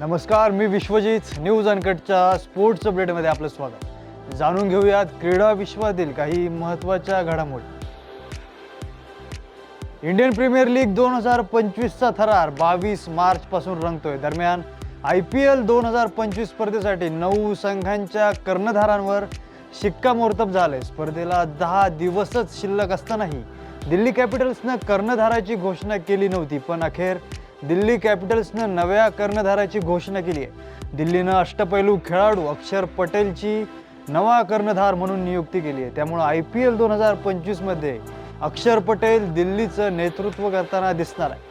नमस्कार मी विश्वजित न्यूज अनकटच्या स्पोर्ट्स अपडेटमध्ये आपलं स्वागत. जाणून घेऊयात क्रीडा विश्वातील काही महत्त्वाच्या घडामोडी. इंडियन प्रीमियर लीग दोन हजार पंचवीसचा थरार बावीस मार्चपासून रंगतोय. दरम्यान आय पी एल दोन हजार पंचवीस स्पर्धेसाठी नऊ संघांच्या कर्णधारांवर शिक्कामोर्तब झाले स्पर्धेला दहा दिवसच शिल्लक असतानाही दिल्ली कॅपिटल्सनं कर्णधाराची घोषणा केली नव्हती पण अखेर दिल्ली कॅपिटल्सनं नव्या कर्णधाराची घोषणा केली आहे. दिल्लीनं अष्टपैलू खेळाडू अक्षर पटेलची नवा कर्णधार म्हणून नियुक्ती केली आहे. त्यामुळं आय पी एल दोन हजार पंचवीसमध्ये अक्षर पटेल दिल्लीचं नेतृत्व करताना दिसणार आहे.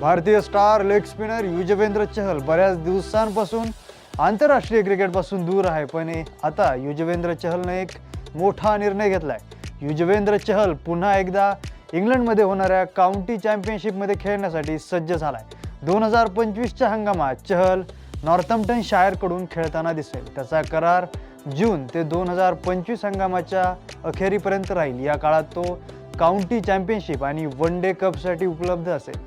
भारतीय star leg spinner Yuzvendra Chahal बऱ्याच दिवसांपासून आंतरराष्ट्रीय क्रिकेटपासून दूर आहे पण आता युजवेंद्र चहलनं एक मोठा निर्णय घेतला आहे युजवेंद्र चहल पुन्हा एकदा इंग्लंडमध्ये होणाऱ्या काउंटी चॅम्पियनशिपमध्ये खेळण्यासाठी सज्ज झालाय. दोन हजार पंचवीसच्या हंगामात चहल नॉर्थम्प्टन शायरकडून खेळताना दिसेल. त्याचा करार जून ते दोन हजार पंचवीस हंगामाच्या अखेरीपर्यंत राहील. या काळात तो काउंटी चॅम्पियनशिप आणि वन डे कपसाठी उपलब्ध असेल.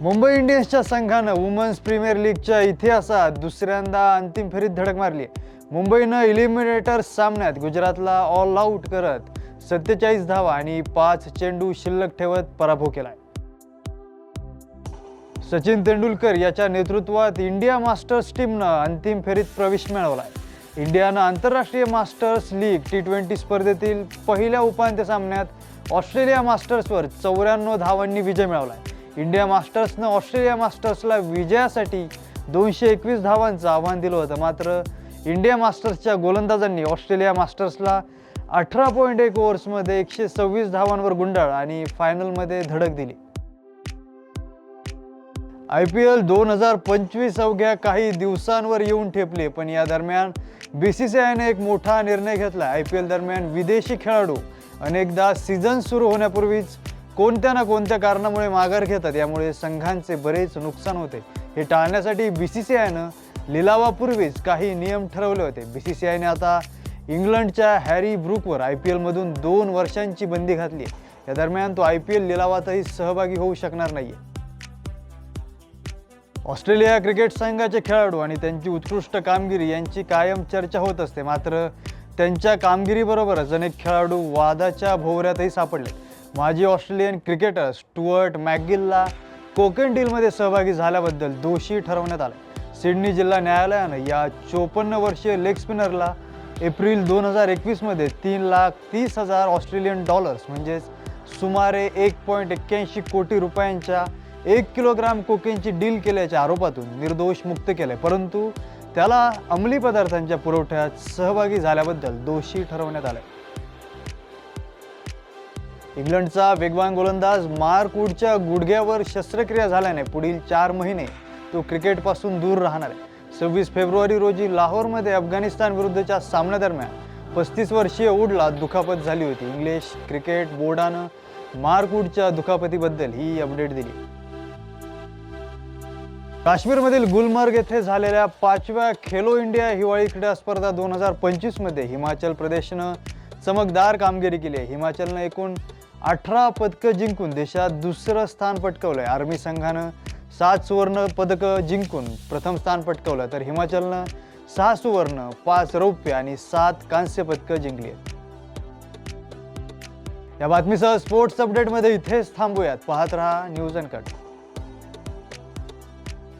मुंबई इंडियन्सच्या संघानं वुमन्स प्रीमियर लीगच्या इतिहासात दुसऱ्यांदा अंतिम फेरीत धडक मारली मुंबईनं इलिमिनेटर सामन्यात गुजरातला ऑल आऊट करत सत्तेचाळीस धावा आणि पाच चेंडू शिल्लक ठेवत पराभव केलाय. सचिन तेंडुलकर याच्या नेतृत्वात इंडिया मास्टर्स टीमनं अंतिम फेरीत प्रवेश मिळवलाय. इंडियानं आंतरराष्ट्रीय मास्टर्स लीग टी ट्वेंटी स्पर्धेतील पहिल्या उपांत्य सामन्यात ऑस्ट्रेलिया मास्टर्सवर चौऱ्याण्णव धावांनी विजय मिळवलाय. इंडिया मास्टर्सनं ऑस्ट्रेलिया मास्टर्सला विजयासाठी दोनशे एकवीस धावांचं आव्हान दिलं होतं. मात्र इंडिया मास्टर्सच्या गोलंदाजांनी ऑस्ट्रेलिया मास्टर्सला अठरा पॉईंट एक ओव्हर्समध्ये एकशे सव्वीस धावांवर गुंडाळ आणि फायनलमध्ये धडक दिली. आय पी एल दोन हजार पंचवीस अवघ्या काही दिवसांवर येऊन ठेपले पण या दरम्यान बी सी सी आयने एक मोठा निर्णय घेतला. आय पी एल दरम्यान विदेशी खेळाडू अनेकदा सीझन सुरू होण्यापूर्वीच कोणत्या ना कोणत्या कारणामुळे माघार घेतात यामुळे संघांचे बरेच नुकसान होते. हे टाळण्यासाठी बी सी सी आयनं लिलावापूर्वीच काही नियम ठरवले होते. बी सी सी आयने आता इंग्लंडच्या हॅरी ब्रुकवर आय पी एलमधून दोन वर्षांची बंदी घातली आहे. या दरम्यान तो आय पी एल लिलावातही सहभागी होऊ शकणार नाही ऑस्ट्रेलिया क्रिकेट संघाचे खेळाडू आणि त्यांची उत्कृष्ट कामगिरी यांची कायम चर्चा होत असते. मात्र त्यांच्या कामगिरीबरोबरच अनेक खेळाडू वादाच्या भोवऱ्यातही सापडले माजी ऑस्ट्रेलियन क्रिकेटर स्टुअर्ट मॅगिलला कोकण डीलमध्ये सहभागी झाल्याबद्दल दोषी ठरवण्यात आले. सिडनी जिल्हा न्यायालयानं या चोपन्न वर्षीय लेग स्पिनरला एप्रिल दोन हजार एकवीसमध्ये तीन लाख तीस हजार ऑस्ट्रेलियन डॉलर्स म्हणजेच सुमारे एक पॉईंट एक्क्याऐंशी कोटी रुपयांच्या एक किलोग्राम कोकेनची डील केल्याच्या आरोपातून निर्दोष मुक्त केले. परंतु त्याला अंमली पदार्थांच्या पुरवठ्यात सहभागी झाल्याबद्दल दोषी ठरवण्यात आले. इंग्लंडचा वेगवान गोलंदाज मार्क वूडच्या गुडघ्यावर शस्त्रक्रिया झाल्याने पुढील चार महिने तो क्रिकेटपासून दूर राहणार आहे. सव्वीस फेब्रुवारी रोजी लाहोरमध्ये अफगाणिस्तान विरुद्धच्या सामन्यादरम्यान पस्तीस वर्षीय वूडला दुखापत झाली होती. इंग्लिश क्रिकेट बोर्डानं मार्क वूडच्या दुखापतीबद्दल ही अपडेट दिली. काश्मीरमधील गुलमर्ग येथे झालेल्या पाचव्या खेलो इंडिया हिवाळी क्रीडा स्पर्धा दोन हजार पंचवीसमध्ये हिमाचल प्रदेशनं चमकदार कामगिरी केली आहे. हिमाचलनं एकूण अठरा पदकं जिंकून देशात दुसरं स्थान पटकवलं आहे आर्मी संघानं सात सुवर्ण पदकं जिंकून प्रथम स्थान पटकवलं तर हिमाचलनं सहा सुवर्ण पाच रौप्य आणि सात कांस्य पदकं जिंकली आहेत. या बातमीसह स्पोर्ट्स अपडेटमध्ये इथेच थांबूयात. पाहत रहा न्यूज अँड कट